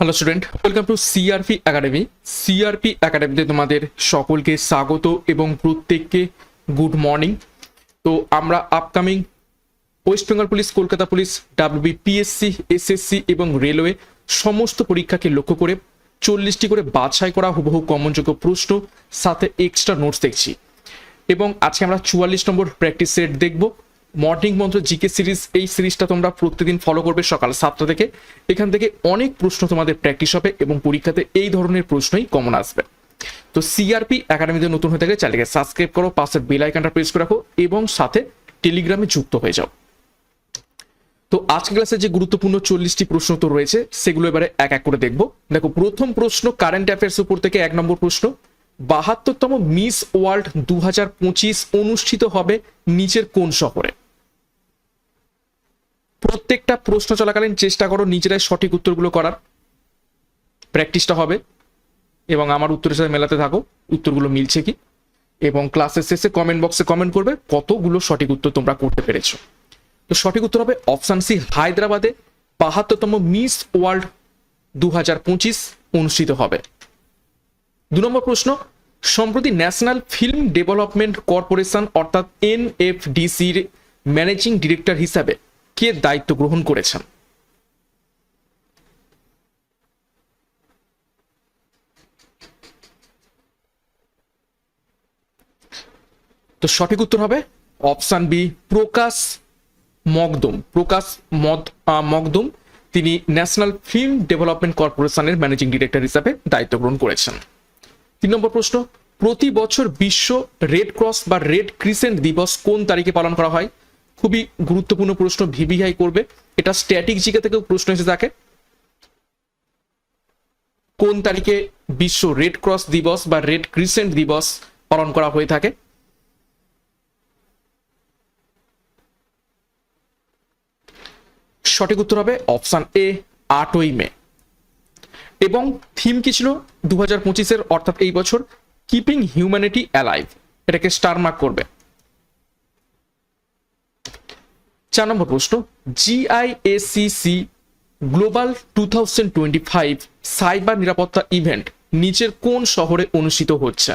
Hello student welcome to CRP academy CRP একাডেমিতে তোমাদের সকলকে স্বাগত এবং প্রত্যেককে গুড মর্নিং তো আমরা upcoming West Bengal police Kolkata police WB PSC SSC এবং রেলওয়ে সমস্ত পরীক্ষাকে লক্ষ্য করে চল্লিশটি করে বাছাই করা হুবহু কমনযোগ্য প্রশ্ন, সাথে এক্সট্রা নোটস দেখছি। এবং আজকে আমরা চুয়াল্লিশ নম্বর প্র্যাকটিস সেট দেখব। মর্নিং মন্ত্র জিকে সিরিজ, এই সিরিজটা তোমরা প্রত্যেকদিন ফলো করবে সকাল সাতটা থেকে। এখান থেকে অনেক প্রশ্ন তোমাদের প্র্যাকটিস হবে এবং পরীক্ষাতে এই ধরনের প্রশ্নই কমন আসবে। তো সিআরপি একাডেমিতে নতুন হয়ে থাকলে চ্যানেলকে সাবস্ক্রাইব করো পাশের বেল আইকনটা প্রেস করে রাখো এবং সাথে টেলিগ্রামে যুক্ত হয়ে যাও। তো আজকে ক্লাসে যে গুরুত্বপূর্ণ চল্লিশটি প্রশ্ন তো রয়েছে, সেগুলো এবারে এক এক করে দেখব। দেখো, প্রথম প্রশ্ন কারেন্ট অ্যাফেয়ার্স উপর থেকে এক নম্বর প্রশ্ন। বাহাত্তরতম মিস ওয়ার্ল্ড দু হাজার পঁচিশ অনুষ্ঠিত হবে নিচের কোন শহরে? প্রত্যেকটা প্রশ্ন চলাকালীন চেষ্টা করো নিজেরাই সঠিক উত্তরগুলো করার। প্র্যাকটিসটা হবে। এবং আমার উত্তরের সাথে মেলাতে থাকো, উত্তরগুলো মিলছে কি? এবং ক্লাসের শেষে কমেন্ট বক্সে কমেন্ট করবে কতগুলো সঠিক উত্তর তোমরা করতে পেরেছ। তো সঠিক উত্তর হবে অপশান সি হায়দ্রাবাদে বাহাত্তরতম মিস ওয়ার্ল্ড দু হাজার পঁচিশ অনুষ্ঠিত হবে। দু নম্বর প্রশ্ন, সম্প্রতি ন্যাশনাল ফিল্ম ডেভেলপমেন্ট কর্পোরেশন অর্থাৎ এনএফডিসির ম্যানেজিং ডিরেক্টর হিসাবে কে দায়িত্ব গ্রহণ করেছেন? তো সঠিক উত্তর হবে অপশান বি প্রকাশ মকদুম। প্রকাশ মদ আহ, তিনি ন্যাশনাল ফিল্ম ডেভেলপমেন্ট কর্পোরেশনের ম্যানেজিং ডিরেক্টর হিসাবে দায়িত্ব গ্রহণ করেছেন। তিন নম্বর প্রশ্ন প্রতি বছর বিশ্ব রেড ক্রস বা রেড ক্রিসেন্ট দিবস কোন তারিখে পালন করা হয়? খুবই গুরুত্বপূর্ণ প্রশ্ন ভিভিআই করবে। এটা স্ট্যাটিক জিকে থেকেও প্রশ্ন এসে থাকে কোন তারিখে বিশ্ব রেড ক্রস দিবস বা রেড ক্রিসেন্ট দিবস পালন করা হয়ে থাকে? সঠিক উত্তর হবে অপশান এ, আটই মে। এবং থিম কি ছিল দু হাজার পঁচিশের, অর্থাৎ এই বছর, কিপিং হিউম্যানিটি অ্যালাইভ, এটাকে স্টার মার্ক করবে। চার নম্বর প্রশ্ন GIACC global two thousand twenty five cyber নিরাপত্তা ইভেন্ট নিচের কোন শহরে অনুষ্ঠিত হচ্ছে?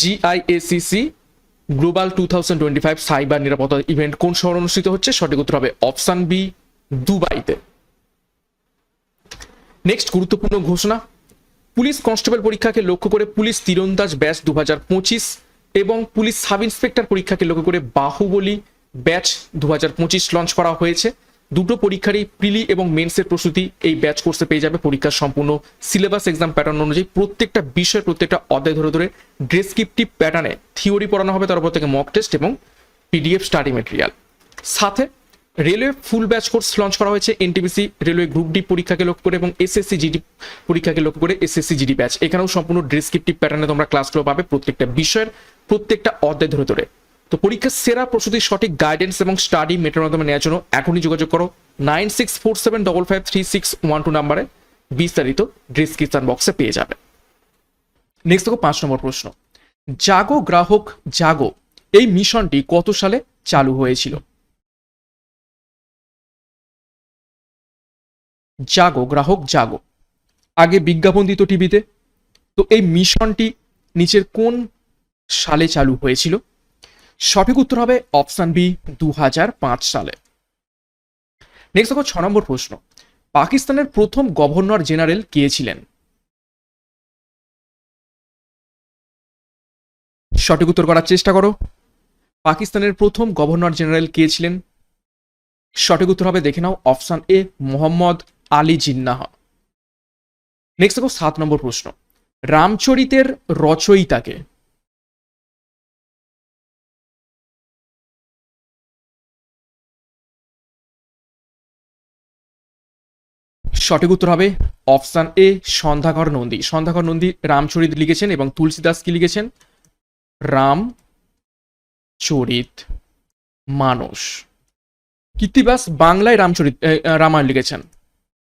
GIACC global two thousand twenty five cyber নিরাপত্তা ইভেন্ট কোন শহরে অনুষ্ঠিত হচ্ছে? সঠিক উত্তর হবে অপশান বি, দুবাইতে। নেক্সট গুরুত্বপূর্ণ ঘোষণা, পুলিশ কনস্টেবল পরীক্ষাকে লক্ষ্য করে পুলিশ তীরন্দাজ ব্যাচ দু হাজার পঁচিশ এবং পুলিশ সাব ইন্সপেক্টর পরীক্ষাকে লক্ষ্য করে বাহুবলী ব্যাচ দু হাজার পঁচিশ লঞ্চ করা হয়েছে। দুটো পরীক্ষারই প্রিলি এবং মেন্সের প্রস্তুতি এই ব্যাচ কোর্সে পেয়ে যাবে। পরীক্ষার সম্পূর্ণ সিলেবাস এক্সাম প্যাটার্ন অনুযায়ী প্রত্যেকটা বিষয়, প্রত্যেকটা অধ্যায় ধরে ধরে ডেসক্রিপটিভ প্যাটার্নে থিওরি পড়ানো হবে, তার উপর থেকে মক টেস্ট এবং পিডিএফ স্টাডি মেটেরিয়াল সাথে railway full batch course launch করা হয়েছে এনটিপিসি রেলওয়ে গ্রুপ ডি পরীক্ষাকে লক্ষ্য করে এবং এসএসসি জিডি পরীক্ষাকে লক্ষ্য করে এসএসসি জিডি ব্যাচ এখানেও সম্পূর্ণ ডেসক্রিপটিভ প্যাটার্নে তোমরা ক্লাসগুলো পাবে প্রত্যেকটা বিষয়ের, প্রত্যেকটা অধ্যায় ধরে ধরে। তো পরীক্ষার সেরা প্রস্তুতির সঠিক গাইডেন্স এবং স্টাডি মেটের মাধ্যমে নেওয়ার জন্য এখনই যোগাযোগ করো nine six four seven double five three six one two নাম্বারে। বিস্তারিত ডিসক্রিপশন বক্সে পেয়ে যাবে। নেক্সট দেখো পাঁচ নম্বর প্রশ্ন। জাগো গ্রাহক, জাগো, এই মিশনটি কত সালে চালু হয়েছিল? জাগো, গ্রাহক জাগো। আগে বিজ্ঞাপন দিত টিভিতে। তো এই মিশনটি নিচের কোন সালে চালু হয়েছিল? সঠিক উত্তর হবে অপশান বি দু হাজার পাঁচ সালে। নেক্সট দেখো, ছ নম্বর প্রশ্ন। পাকিস্তানের প্রথম গভর্নর জেনারেল কে ছিলেন? সঠিক উত্তর করার চেষ্টা করো। পাকিস্তানের প্রথম গভর্নর জেনারেল কে ছিলেন? সঠিক উত্তর হবে, দেখে নাও, option A, Mohammad Ali Jinnah. Next দেখো সাত নম্বর প্রশ্ন। রামচরিতের রচয়িতাকে। সঠিক উত্তর হবে অপশান এ সন্ধ্যাকর নন্দী। সন্ধ্যাকর নন্দী রামচরিত লিখেছেন এবং তুলসীদাস কি লিখেছেন? রাম চরিত মানস। কীর্তিবাস বাংলায় রামচরিত রামায়ণ লিখেছেন।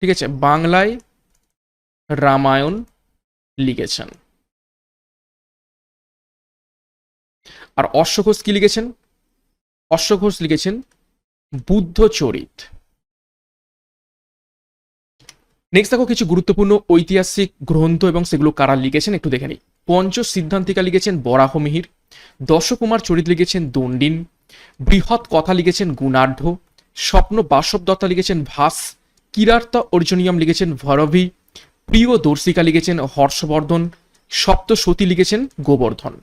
ঠিক আছে, বাংলায় রামায়ণ লিখেছেন। আর অশ্বঘোষ কি লিখেছেন? অশ্বঘোষ লিখেছেন বুদ্ধচরিত নেক্সট দেখো কিছু গুরুত্বপূর্ণ ঐতিহাসিক গ্রন্থ এবং সেগুলো কারা লিখেছেন একটু দেখে নিই। পঞ্চ সিদ্ধান্তিকা লিখেছেন বরাহমিহির দশকুমার চরিত লিখেছেন দণ্ডিন, বৃহৎ কথা লিখেছেন গুণাঢ্য, স্বপ্ন বাসব দত্তা লিখেছেন ভাস কিরার্তা অর্জুনিয়াম লিখেছেন ভরভি, প্রিয় দর্শিকা লিখেছেন হর্ষবর্ধন সপ্তসতী লিখেছেন গোবর্ধন।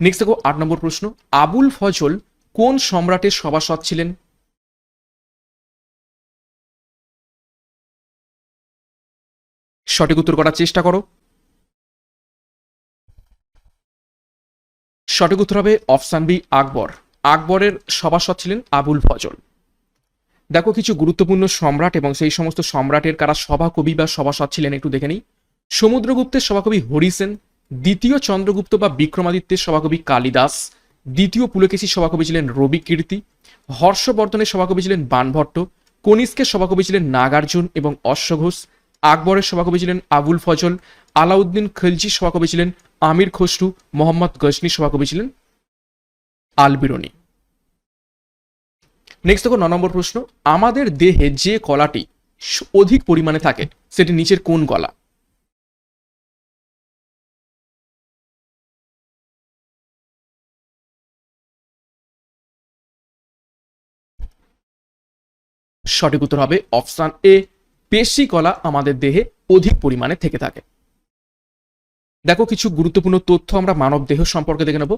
নেক্সট দেখো আট নম্বর প্রশ্ন, আবুল ফজল কোন সম্রাটের সভাসদ ছিলেন? সঠিক উত্তর করার চেষ্টা করো। সঠিক উত্তর হবে অপশান বি, আকবর। আকবরের সভাসদ ছিলেন আবুল ফজল। দেখো, কিছু গুরুত্বপূর্ণ সম্রাট এবং সেই সমস্ত সম্রাটের কারা সভাকবি বা সভাসদ ছিলেন একটু দেখে নিই। সমুদ্রগুপ্তের সভাকবি হরিসেন, দ্বিতীয় চন্দ্রগুপ্ত বা বিক্রমাদিত্যের সভাকবি কালিদাস, দ্বিতীয় পুলকেশীর সভাকবি ছিলেন রবি কীর্তি হর্ষবর্ধনের সভাকবি ছিলেন বানভট্ট, কনিষ্কের সভাকবি ছিলেন নাগার্জুন এবং অশ্বঘোষ, আকবরের সভাকবি ছিলেন আবুল ফজল, আলাউদ্দিন খলজির সভাকবি ছিলেন আমির খসরু, মোহাম্মদ গজনির সভাকবি ছিলেন আলবিরনি নেক্সট দেখো ন নম্বর প্রশ্ন। আমাদের দেহে যে কলাটি অধিক পরিমাণে থাকে, সেটি নিচের কোন কলা? সঠিক উত্তর হবে অপশান এ, পেশি কলা আমাদের দেহে অধিক পরিমাণে থেকে থাকে। দেখো কিছু গুরুত্বপূর্ণ তথ্য আমরা মানব দেহ সম্পর্কে দেখে নেব।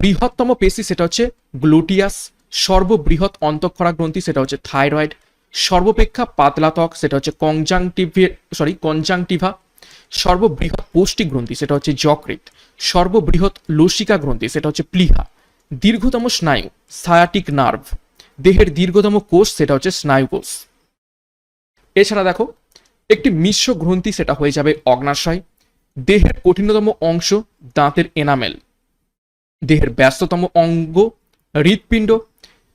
বৃহত্তম পেশি সেটা হচ্ছে গ্লুটিয়াস সর্ববৃহৎ অন্তঃক্ষরা গ্রন্থি সেটা হচ্ছে থাইরয়েড, সর্বপেক্ষা পাতলা ত্বক সেটা হচ্ছে কনজাংটিভে সরি কনজাংটিভা সর্ববৃহৎ পৌষ্টিক গ্রন্থি সেটা হচ্ছে যকৃত সর্ববৃহৎ লসিকা গ্রন্থি সেটা হচ্ছে প্লিহা, দীর্ঘতম স্নায়ু সায়াটিক নার্ভ দেহের দীর্ঘতম কোষ সেটা হচ্ছে স্নায়ু কোষ এছাড়া দেখো, একটি মিশ্র গ্রন্থি সেটা হয়ে যাবে অগ্নাশয়, দেহের কঠিনতম অংশ দাঁতের এনামেল, দেহের ব্যস্ততম অঙ্গ, হৃৎপিণ্ড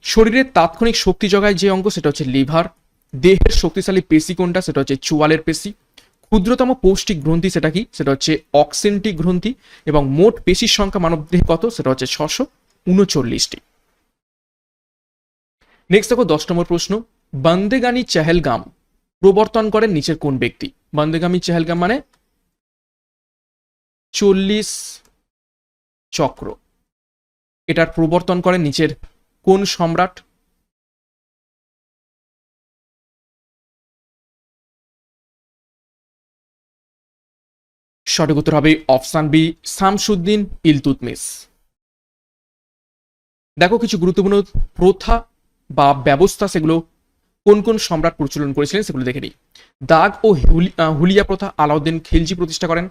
শরীরের তাৎক্ষণিক শক্তি জোগায় যে অঙ্গ সেটা হচ্ছে লিভার, দেহের শক্তিশালী পেশি কোনটা সেটা হচ্ছে চুয়ালের পেশি, ক্ষুদ্রতম পৌষ্টিক গ্রন্থি সেটা কি? সেটা হচ্ছে অক্সেন্টিক গ্রন্থি এবং মোট পেশির সংখ্যা মানবদেহে কত? সেটা হচ্ছে ছশো উনচল্লিশটি। নেক্সট দেখো দশ নম্বর প্রশ্ন বন্দেগানি চেহেলগাম প্রবর্তন করেন নিচের কোন ব্যক্তি? বন্দেগামী চেহেলগাম মানে চল্লিশ চক্র। এটার প্রবর্তন করেন নিচের কোন সম্রাট? সঠিক উত্তর হবে অপশান বি, শামসুদ্দিন ইলতুতমিস দেখো কিছু গুরুত্বপূর্ণ প্রথা বা ব্যবস্থা, সেগুলো কোন কোন সম্রাট প্রচলন করেছিলেন সেগুলো দেখে নিই। দাগ ও হুলিয়া প্রথা আলাউদ্দিন খিলজি প্রতিষ্ঠা করেন।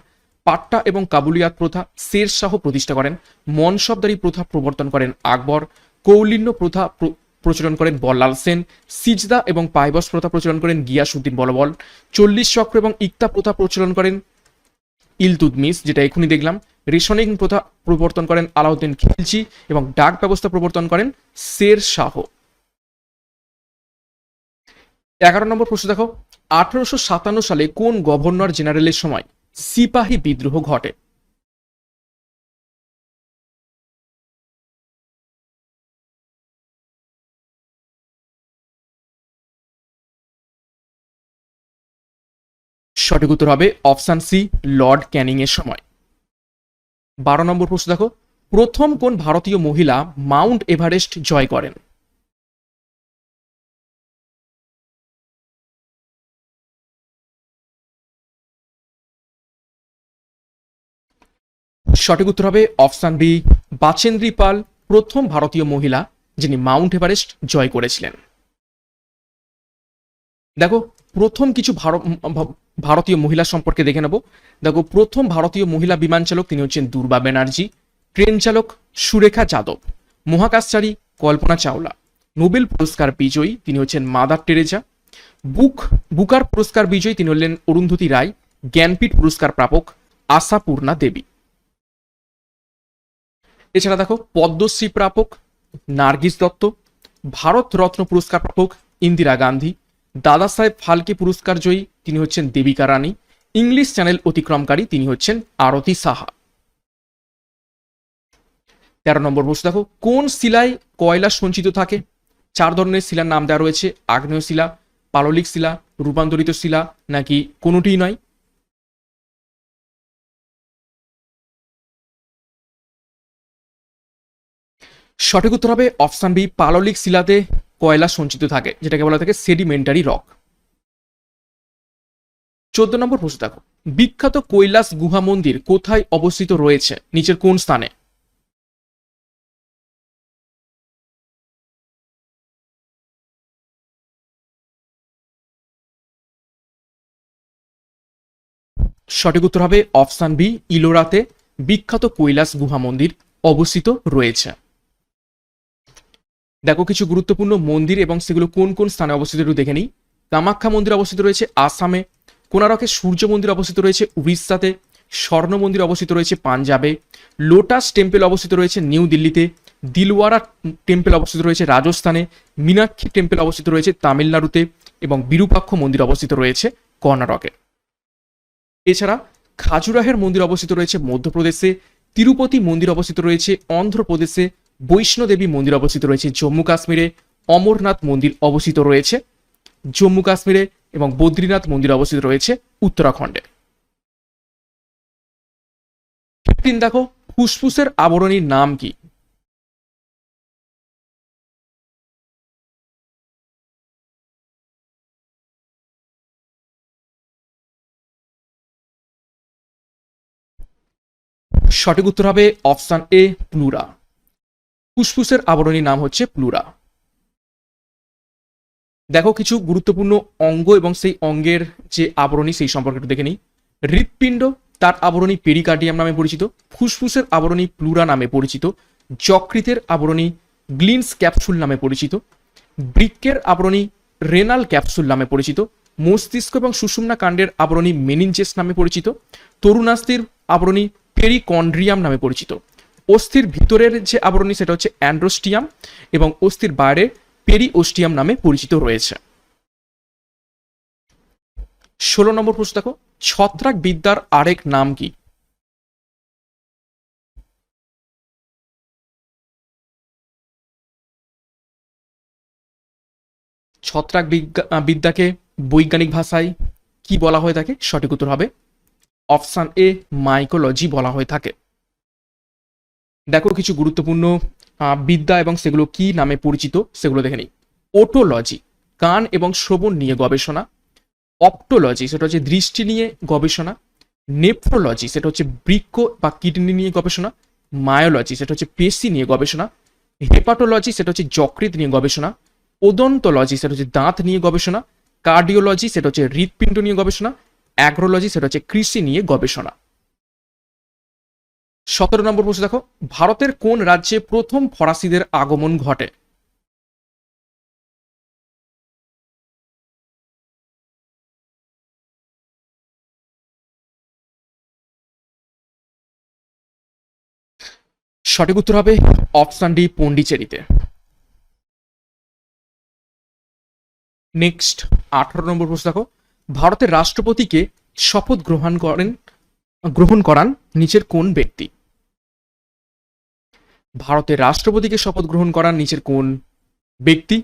পাট্টা এবং কাবুলিয়াত প্রথা শের শাহ প্রতিষ্ঠা করেন। মনসবদারি প্রথা প্রবর্তন করেন আকবর। কৌলিন্য প্রথা প্র- প্রচলন করেন বল্লাল সেন, সিজদা এবং পাইবস প্রথা প্রচলন করেন গিয়াসুদ্দিন বলবল, চল্লিশ চক্র এবং ইকতা প্রথা প্রচলন করেন ইলতুদমিস, যেটা এখনই দেখলাম, রেশনিং প্রথা প্রবর্তন করেন আলাউদ্দিন খিলজি এবং ডাক ব্যবস্থা প্রবর্তন করেন শের শাহ। এগারো নম্বর প্রশ্ন দেখো, আঠারোশো সাতান্ন সালে কোন গভর্নর জেনারেলের সময় সিপাহী বিদ্রোহ ঘটে? সঠিক উত্তর হবে অপশান সি, লর্ড ক্যানিং এর সময়। বারো নম্বর প্রশ্ন দেখো। প্রথম কোন ভারতীয় মহিলা মাউন্ট এভারেস্ট জয় করেন? সঠিক উত্তর হবে অপশান বি, বাচেন্দ্রী পাল, প্রথম ভারতীয় মহিলা যিনি মাউন্ট এভারেস্ট জয় করেছিলেন। দেখো, প্রথম কিছু ভারতীয় মহিলা সম্পর্কে দেখে নেব। দেখো, প্রথম ভারতীয় মহিলা বিমান চালক তিনি হচ্ছেন দুর্বা ব্যানার্জি, ট্রেন চালক সুরেখা যাদব, মহাকাশচারী কল্পনা চাওলা, নোবেল পুরস্কার বিজয়ী তিনি হচ্ছেন মাদার টেরেজা, বুক, বুকার পুরস্কার বিজয়ী তিনি হলেন অরুন্ধতী রায়, জ্ঞানপীঠ পুরস্কার প্রাপক আশাপূর্ণা দেবী। এছাড়া দেখো, পদ্মশ্রী প্রাপক নার্গিস দত্ত ভারত রত্ন পুরস্কার প্রাপক ইন্দিরা গান্ধী দাদা সাহেব ফালকে পুরস্কার জয়ী, তিনি হচ্ছেন দেবিকা রানী। ইংলিশ চ্যানেল অতিক্রমকারী, তিনি হচ্ছেন আরতি সাহা। তেরো নম্বর প্রশ্ন দেখো, কোন শিলায় কয়লা সঞ্চিত থাকে? চার ধরনের শিলার নাম দেওয়া রয়েছে, আগ্নেয় শিলা, পাললিক শিলা, রূপান্তরিত শিলা, নাকি কোনোটিই নয়? সঠিক উত্তর হবে অপশন বি, পাললিক শিলাতে কয়লা সঞ্চিত থাকে, যেটাকে বলা থাকে সেডিমেন্টারি রক চোদ্দ নম্বর প্রশ্ন দেখো, বিখ্যাত কৈলাস গুহা মন্দির কোথায় অবস্থিত রয়েছে? নিচের কোন স্থানে? সঠিক উত্তর হবে অপশন বি, ইলোরাতে বিখ্যাত কৈলাস গুহা মন্দির অবস্থিত রয়েছে। দেখো, কিছু গুরুত্বপূর্ণ মন্দির এবং সেগুলো কোন কোন স্থানে অবস্থিত একটু দেখে নিই। কামাখ্যা মন্দির অবস্থিত রয়েছে আসামে, কোনারকে সূর্য মন্দির অবস্থিত রয়েছে উড়িষ্যাতে, স্বর্ণ মন্দির অবস্থিত রয়েছে পাঞ্জাবে, লোটাস টেম্পল অবস্থিত রয়েছে নিউ দিল্লিতে, দিলওয়ারা টেম্পল অবস্থিত রয়েছে রাজস্থানে, মীনাক্ষী টেম্পল অবস্থিত রয়েছে তামিলনাড়ুতে এবং বিরূপাক্ষ মন্দির অবস্থিত রয়েছে কর্ণাটকে। এছাড়া খাজুরাহের মন্দির অবস্থিত রয়েছে মধ্যপ্রদেশে, তিরুপতি মন্দির অবস্থিত রয়েছে অন্ধ্রপ্রদেশে বৈষ্ণোদেবী মন্দির অবস্থিত রয়েছে জম্মু কাশ্মীরে, অমরনাথ মন্দির অবস্থিত রয়েছে, জম্মু কাশ্মীরে এবং বদ্রীনাথ মন্দির অবস্থিত রয়েছে উত্তরাখণ্ডে। ফিফটিন দেখো, ফুসফুসের আবরণীর নাম কি? সঠিক উত্তর হবে অপশন এ প্লুরা ফুসফুসের আবরণীর নাম হচ্ছে প্লুরা দেখো কিছু গুরুত্বপূর্ণ অঙ্গ এবং সেই অঙ্গের যে আবরণী সেই সম্পর্কে একটু দেখে নিই। হৃৎপিণ্ড, তার আবরণী পেরিকার্ডিয়াম নামে পরিচিত, ফুসফুসের আবরণী প্লুরা নামে পরিচিত, যকৃতের আবরণী গ্লিনস ক্যাপসুল নামে পরিচিত, বৃক্কের আবরণী রেনাল ক্যাপসুল নামে পরিচিত, মস্তিষ্ক এবং সুষুম্না কাণ্ডের আবরণী মেনিনজেস নামে পরিচিত, তরুণাস্থির আবরণী পেরিকন্ড্রিয়াম নামে পরিচিত। অস্থির ভিতরের যে আবরণী সেটা হচ্ছে অ্যান্ড্রোস্টিয়াম এবং অস্থির বাইরে পেরিওস্টিয়াম নামে পরিচিত রয়েছে। ষোলো নম্বর প্রশ্ন দেখো ছত্রাক বিদ্যার আরেক নাম কি? ছত্রাক বিদ্যাকে বৈজ্ঞানিক ভাষায় কি বলা হয়ে থাকে? সঠিক উত্তর হবে, অপশান এ মাইকোলজি বলা হয়ে থাকে। দেখো কিছু গুরুত্বপূর্ণ বিদ্যা এবং সেগুলো কি নামে পরিচিত সেগুলো দেখে নিই। ওটোলজি কান এবং শ্রবণ নিয়ে গবেষণা। অপটোলজি সেটা হচ্ছে দৃষ্টি নিয়ে গবেষণা। নেফ্রোলজি সেটা হচ্ছে বৃক্ষ বা কিডনি নিয়ে গবেষণা। মায়োলজি সেটা হচ্ছে পেশি নিয়ে গবেষণা। হেপাটোলজি সেটা হচ্ছে যকৃত নিয়ে গবেষণা। ওদন্তলজি সেটা হচ্ছে দাঁত নিয়ে গবেষণা। কার্ডিওলজি সেটা হচ্ছে হৃৎপিণ্ড নিয়ে গবেষণা। অ্যাগ্রোলজি সেটা হচ্ছে কৃষি নিয়ে গবেষণা। সতেরো নম্বর প্রশ্ন দেখো, ভারতের কোন রাজ্যে প্রথম ফরাসিদের আগমন ঘটে? সঠিক উত্তর হবে অপশন ডি, পন্ডিচেরিতে। নেক্সট, আঠারো নম্বর প্রশ্ন দেখো, ভারতের রাষ্ট্রপতিকে শপথ গ্রহণ করেন, গ্রহণ করান নিচের কোন ব্যক্তি? ভারতের রাষ্ট্রপতিকে শপথ গ্রহণ করান নিচের কোন ব্যক্তি?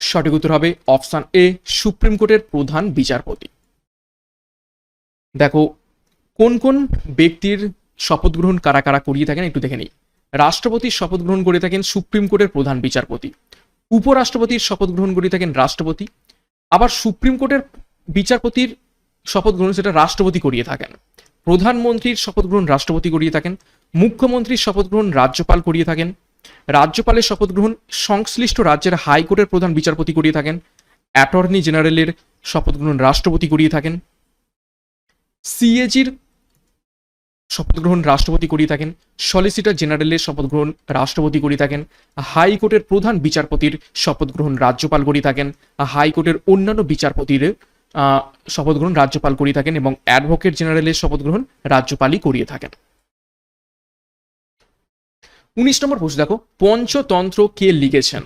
সঠিক উত্তর হবে অপশন এ, সুপ্রিম কোর্টের প্রধান বিচারপতি। দেখো, কোন কোন ব্যক্তির শপথ গ্রহণ কারা কারা করিয়ে থাকেন একটু দেখে নিই। রাষ্ট্রপতির শপথ গ্রহণ করে থাকেন সুপ্রিম কোর্টের প্রধান বিচারপতি। উপরাষ্ট্রপতির শপথ গ্রহণ করে থাকেন রাষ্ট্রপতি। আবার সুপ্রিম কোর্টের বিচারপতির শপথ গ্রহণ সেটা রাষ্ট্রপতি করিয়ে থাকেন। প্রধানমন্ত্রীর শপথ গ্রহণ রাষ্ট্রপতি করিয়ে থাকেন। মুখ্যমন্ত্রীর শপথ গ্রহণ রাজ্যপাল করিয়ে থাকেন। রাজ্যপালের শপথ গ্রহণ সংশ্লিষ্ট রাজ্যের হাইকোর্টের প্রধান বিচারপতি করিয়ে থাকেন। অ্যাটর্নি জেনারেলের শপথ গ্রহণ রাষ্ট্রপতি করিয়ে থাকেন। সিএজির শপথ গ্রহণ রাষ্ট্রপতি করিয়ে থাকেন। সলিসিটর জেনারেলের শপথ গ্রহণ রাষ্ট্রপতি করিয়ে থাকেন। হাইকোর্টের প্রধান বিচারপতির শপথ গ্রহণ রাজ্যপাল করিয়ে থাকেন। হাইকোর্টের অন্যান্য বিচারপতির শপথ গ্রহণ রাজ্যপাল করিয়ে থাকেন এবং অ্যাডভোকেট জেনারেলের শপথ গ্রহণ রাজ্যপালই করিয়ে থাকেন। উনিশ নম্বর প্রশ্ন, দেখো, পঞ্চতন্ত্র কে লিখেছেন?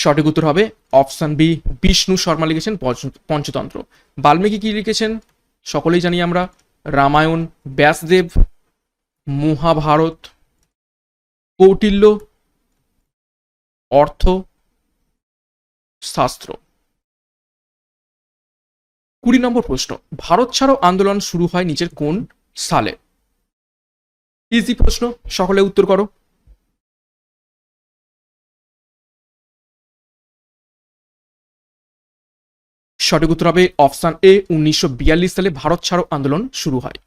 সঠিক উত্তর হবে অপশান বি, বিষ্ণু শর্মা লিখেছেন পঞ্চতন্ত্র। বাল্মীকি কি লিখেছেন? সকলেই জানি আমরা। রামায়ণ, ব্যাসদেব মহাভারত, কৌটিল্য, অর্থ, শাস্ত্র। কুড়ি নম্বর প্রশ্ন, ভারত ছাড়ো আন্দোলন শুরু হয় নিচের কোন সালে? ইজি প্রশ্ন, সকলে উত্তর করো। সঠিক উত্তর হবে অপশন এ, উনিশশো বিয়াল্লিশ সালে ভারত ছাড়ো আন্দোলন শুরু হয়।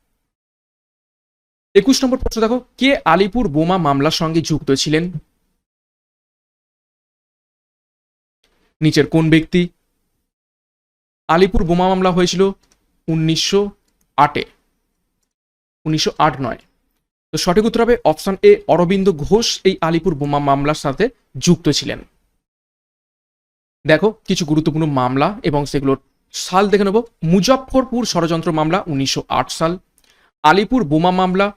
একুশ নম্বর প্রশ্ন দেখো, কে আলিপুর বোমা মামলার সঙ্গে যুক্ত ছিলেন? নিচের কোন ব্যক্তি? আলিপুর বোমা মামলা হয়েছিল উনিশশো আটে। উনিশশো আট নয়। তো সঠিক উত্তর হবে অপশন এ, অরবিন্দ ঘোষ এই আলিপুর বোমা মামলার সাথে যুক্ত ছিলেন। দেখো, কিছু গুরুত্বপূর্ণ মামলা এবং সেগুলোর সাল দেখে নেব। মুজফ্ফরপুর ষড়যন্ত্র মামলা উনিশশো আট সাল। আলিপুর বোমা মামলা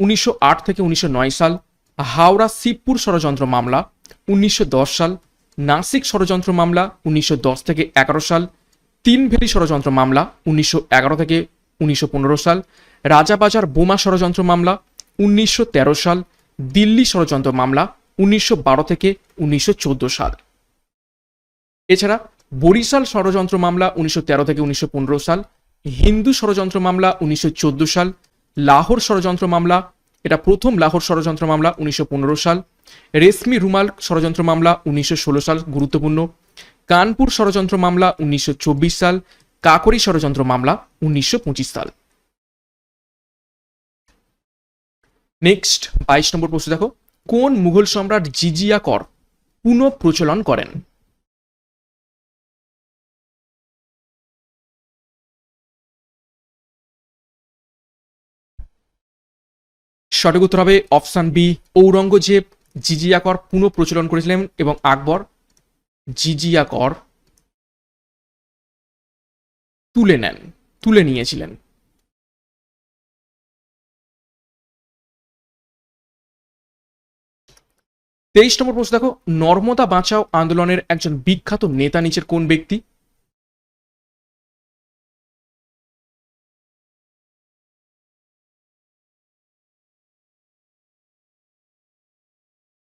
উনিশশো আট থেকে উনিশশো নয় সাল, হাওড়া শিবপুর ষড়যন্ত্র মামলা, উনিশশো দশ সাল, নাসিক ষড়যন্ত্র মামলা, উনিশশো দশ থেকে এগারো সাল তিন ভেলি ষড়যন্ত্র মামলা, উনিশশো এগারো থেকে উনিশশো পনেরো সাল, রাজাবাজার বোমা ষড়যন্ত্র মামলা, উনিশশো তেরো সাল, দিল্লি ষড়যন্ত্র মামলা, উনিশশো বারো থেকে উনিশশো চোদ্দ সাল। এছাড়া বরিশাল ষড়যন্ত্র মামলা, উনিশশো তেরো থেকে উনিশশো পনেরো সাল, হিন্দু ষড়যন্ত্র মামলা, উনিশশো চোদ্দ সাল লাহোর ষড়যন্ত্র মামলা, এটা প্রথম লাহোর ষড়যন্ত্র মামলা উনিশশো পনেরো সাল। রেশমি রুমাল ষড়যন্ত্র মামলা উনিশশো ষোলো সাল, গুরুত্বপূর্ণ। কানপুর ষড়যন্ত্র মামলা উনিশশো চব্বিশ সাল, কাকরি ষড়যন্ত্র মামলা উনিশশো পঁচিশ সাল। নেক্সট, বাইশ নম্বর প্রশ্ন দেখো। কোন মুঘল সম্রাট জিজিয়া কর পুনঃ প্রচলন করেন? সঠিক উত্তর হবে অপশান বি, ঔরঙ্গজেব জিজিয়া কর পুনঃ প্রচলন করেছিলেন এবং আকবর জিজিয়া কর তুলে নেন, তুলে নিয়েছিলেন। তেইশ নম্বর প্রশ্ন দেখো, নর্মদা বাঁচাও আন্দোলনের একজন বিখ্যাত নেতা নিচের কোন ব্যক্তি?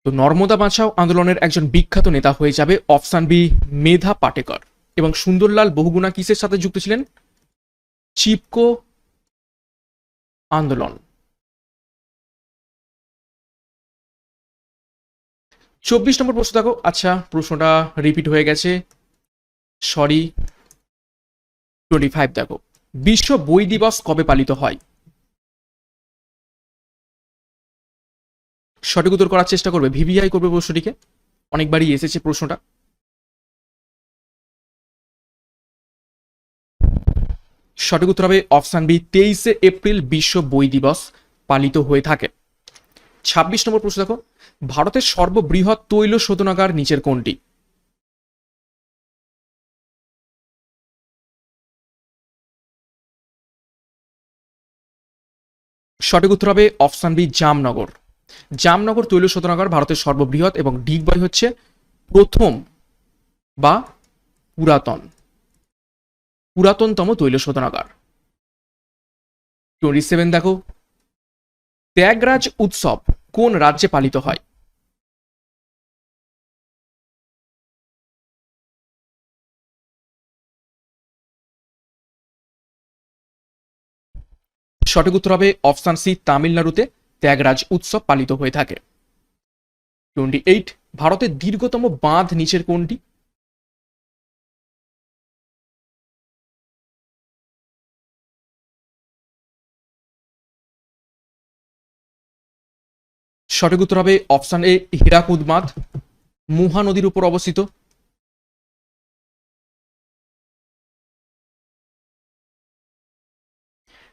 তো নর্মদা বাঁচাও আন্দোলনের একজন বিখ্যাত নেতা হয়ে যাবে অপশান বি মেধা পাটেকর। এবং সুন্দরলাল বহুগুণা কিসের সাথে যুক্ত ছিলেন? চিপকো আন্দোলন। চব্বিশ নম্বর প্রশ্ন দেখো। আচ্ছা প্রশ্নটা রিপিট হয়ে গেছে। সরি টোয়েন্টি ফাইভ দেখো। বিশ্ব বই দিবস কবে পালিত হয়? সঠিক উত্তর করার চেষ্টা করবে। ভিভিআই করবে প্রশ্নটিকে। অনেকবারই এসেছে প্রশ্নটা। সঠিক উত্তর হবে অপশান বি, তেইশে এপ্রিল বিশ্ব বই দিবস পালিত হয়ে থাকে। ছাব্বিশ নম্বর প্রশ্ন দেখো। ভারতের সর্ববৃহৎ তৈল শোধনাগার নিচের কোনটি? সঠিক উত্তর হবে অপশান বি, জামনগর। জামনগর, তৈল শোধনাগার ভারতের সর্ববৃহৎ এবং ডিগবয় হচ্ছে প্রথম বা পুরাতন। পুরাতনতম তৈল শোধনাগার টোয়েন্টি সেভেন দেখো। ত্যাগরাজ উৎসব কোন রাজ্যে পালিত হয়? সঠিক উত্তর হবে অপশান সি, তামিলনাড়ুতে। ত্যাগরাজ উৎসব পালিত হয়ে থাকে। টোয়েন্টি এইট, ভারতের দীর্ঘতম বাঁধ নিচের কোনটি? সঠিক উত্তর হবে অপশান এ, হীরাকুদ বাঁধ। মুহা নদীর উপর অবস্থিত।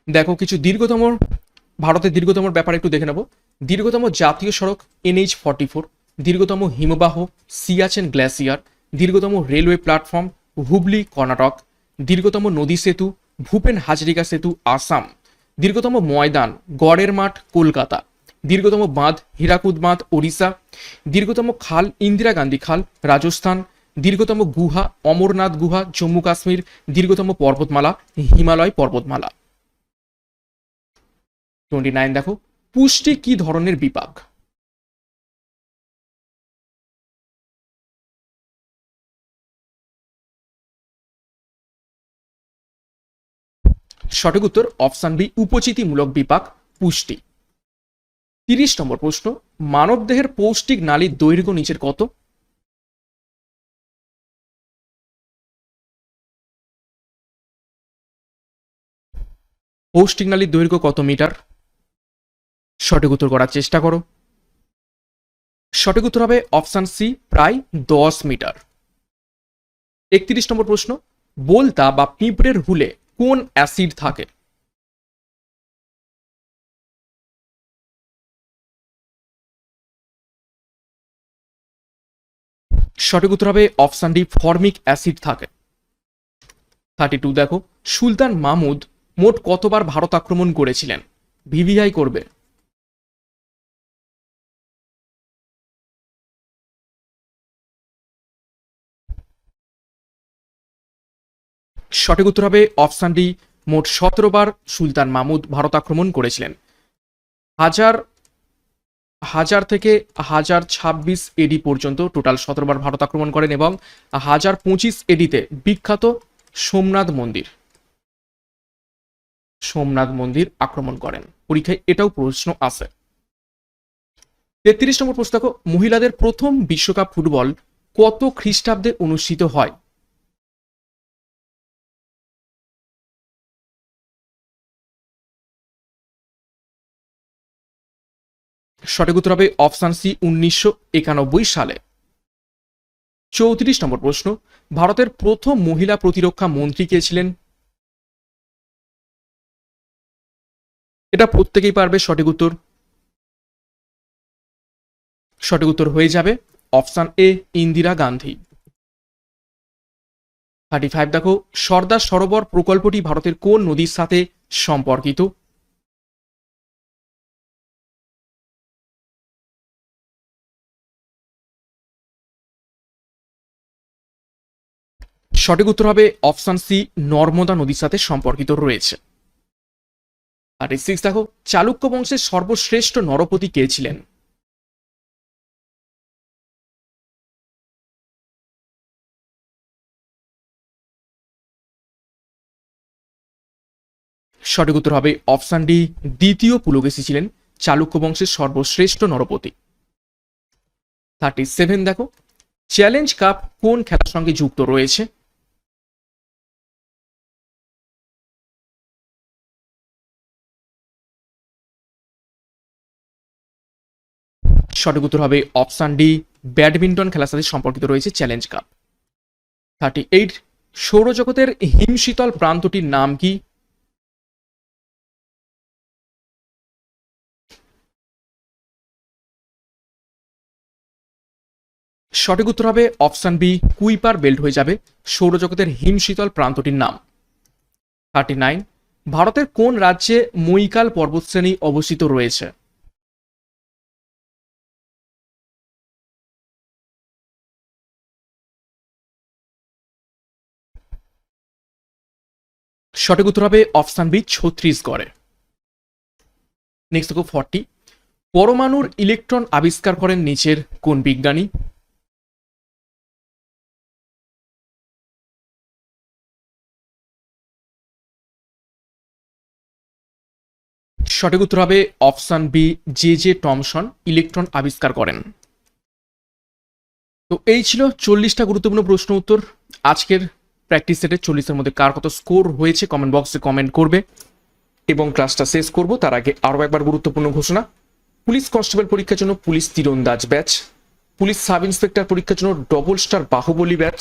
দেখো, কিছু দীর্ঘতম ভারতের দীর্ঘতম ব্যাপার একটু দেখে নেব। দীর্ঘতম জাতীয় সড়ক এনএইচ ফর্টি ফোর দীর্ঘতম হিমবাহ সিয়াচেন গ্লেসিয়ার দীর্ঘতম রেলওয়ে প্ল্যাটফর্ম হুবলি কর্ণাটক, দীর্ঘতম নদী সেতু ভূপেন হাজরিকা সেতু আসাম, দীর্ঘতম ময়দান গড়ের মাঠ কলকাতা, দীর্ঘতম বাঁধ হীরাকুদ বাঁধ ওড়িশা, দীর্ঘতম খাল ইন্দিরা গান্ধী খাল রাজস্থান, দীর্ঘতম গুহা অমরনাথ গুহা জম্মু কাশ্মীর, দীর্ঘতম পর্বতমালা হিমালয় পর্বতমালা। টোয়েন্টি নাইন দেখো, পুষ্টি কি ধরনের বিপাক? সঠিক উত্তর অপশান বি, উপচিতিমূলক বিপাক, পুষ্টি। তিরিশ নম্বর প্রশ্ন মানবদেহের পৌষ্টিক নালীর দৈর্ঘ্য নিচের কত? পৌষ্টিক নালীর দৈর্ঘ্য কত মিটার? সঠিক উত্তর করার চেষ্টা করো। সঠিক উত্তর হবে অপশান সি, প্রায় দশ মিটার। একত্রিশ নম্বর প্রশ্ন, বলতা বা পিঁপড়ের হুলে কোন অ্যাসিড থাকে? সঠিক উত্তর হবে অপশান ডি, ফর্মিক অ্যাসিড থাকে। থার্টি টু, দেখো, সুলতান মাহমুদ মোট কতবার ভারত আক্রমণ করেছিলেন? ভিভিআই করবে। সঠিক উত্তর হবে অপশান মোট সতেরো বার সুলতান মাহমুদ ভারত আক্রমণ করেছিলেন। হাজার হাজার থেকে হাজার ছাব্বিশ এডি পর্যন্ত টোটাল সতেরো বার ভারত আক্রমণ করেন এবং হাজার পঁচিশ এডিতে বিখ্যাত সোমনাথ মন্দির সোমনাথ মন্দির আক্রমণ করেন। পরীক্ষায় এটাও প্রশ্ন আছে। তেত্রিশ নম্বর প্রশ্ন মহিলাদের প্রথম বিশ্বকাপ ফুটবল কত খ্রিস্টাব্দে অনুষ্ঠিত হয়? সঠিক উত্তর হবে অপশান সি, উনিশশো একানব্বই সালে। চৌত্রিশ নম্বর প্রশ্ন, ভারতের প্রথম মহিলা প্রতিরক্ষা মন্ত্রী কে ছিলেন? এটা প্রত্যেকেই পারবে সঠিক উত্তর। সঠিক উত্তর হয়ে যাবে option A, Indira Gandhi. Thirty five, দেখো, সর্দার সরোবর প্রকল্পটি ভারতের কোন নদীর সাথে সম্পর্কিত? সঠিক উত্তর হবে অপশান সি, নর্মদা নদীর সাথে সম্পর্কিত রয়েছে। আর সিক্স দেখো, চালুক্য বংশের সর্বশ্রেষ্ঠ নরপতি কে ছিলেন? সঠিক উত্তর হবে অপশান ডি, দ্বিতীয় পুলকেশী ছিলেন চালুক্য বংশের সর্বশ্রেষ্ঠ নরপতি। থার্টি সেভেন দেখো চ্যালেঞ্জ কাপ কোন খেলার সঙ্গে যুক্ত রয়েছে? সঠিক উত্তর হবে অপশান ডি। ব্যাডমিন্টন খেলার সাথে সম্পর্কিত রয়েছে চ্যালেঞ্জ কাপ। থার্টি এইট, সৌরজগতের হিমশীতল প্রান্তটির নাম কি? সঠিক উত্তর হবে অপশান বি, কুইপার বেল্ট হয়ে যাবে সৌরজগতের হিমশীতল প্রান্তটির নাম। থার্টি নাইন, ভারতের কোন রাজ্যে মৈকাল পর্বতশ্রেণী অবস্থিত রয়েছে? সঠিক উত্তর হবে অপশান বি, ছত্রিশগড়ে। নেক্সট ফর্টি পরমাণুর ইলেকট্রন আবিষ্কার করেন নিচের কোন বিজ্ঞানী? সঠিক উত্তর হবে option B, J J Thomson electron আবিষ্কার করেন। তো এই ছিল চল্লিশটা গুরুত্বপূর্ণ প্রশ্ন উত্তর। আজকের প্র্যাকটিস সেটে চল্লিশের মধ্যে কার কত স্কোর হয়েছে কমেন্ট বক্সে কমেন্ট করবে। এবং ক্লাসটা শেষ করব, তার আগে আরও একবার গুরুত্বপূর্ণ ঘোষণা। পুলিশ কনস্টেবল পরীক্ষার জন্য পুলিশ তীরন্দাজ ব্যাচ পুলিশ সাব ইন্সপেক্টর পরীক্ষার জন্য double star Baahubali batch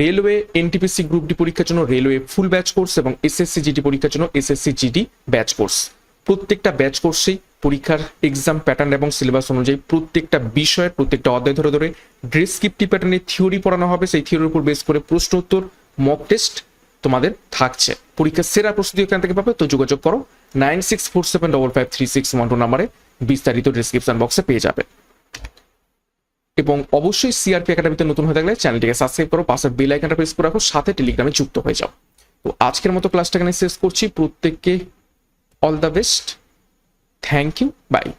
railway NTPC group D পরীক্ষার জন্য রেলওয়ে ফুল ব্যাচ কোর্স এবং এসএসসি জিডি পরীক্ষার জন্য এসএসসি জিডি ব্যাচ কোর্স প্রত্যেকটা ব্যাচ কোর্সেই পরীক্ষার এক্সাম প্যাটার্ন এবং সিলেবাস অনুযায়ী প্রত্যেকটা বিষয়ের প্রত্যেকটা অধ্যায় ধরে ধরে ডেসক্রিপটিভ প্যাটার্নে থিওরি পড়ানো হবে। সেই থিওরির উপর বেস করে প্রশ্ন উত্তর মক টেস্ট তোমাদের থাকছে। পরীক্ষার সেরা প্রস্তুতি এখান থেকে পাবে, তো যোগাযোগ করো nine six four seven double five three six one two নাম্বারে, বিস্তারিত ডিসক্রিপশন বক্সে পেয়ে যাবে। এবং অবশ্যই সিআরপি একাডেমিতে নতুন হয়ে থাকলে চ্যানেলটিকে সাবস্ক্রাইব করো পাশের বেল আইকনটা প্রেস করে রাখো, সাথে টেলিগ্রামে যুক্ত হয়ে যাও। তো আজকের মতো ক্লাসটা এখানে শেষ করছি। প্রত্যেককে all the best thank you. Bye.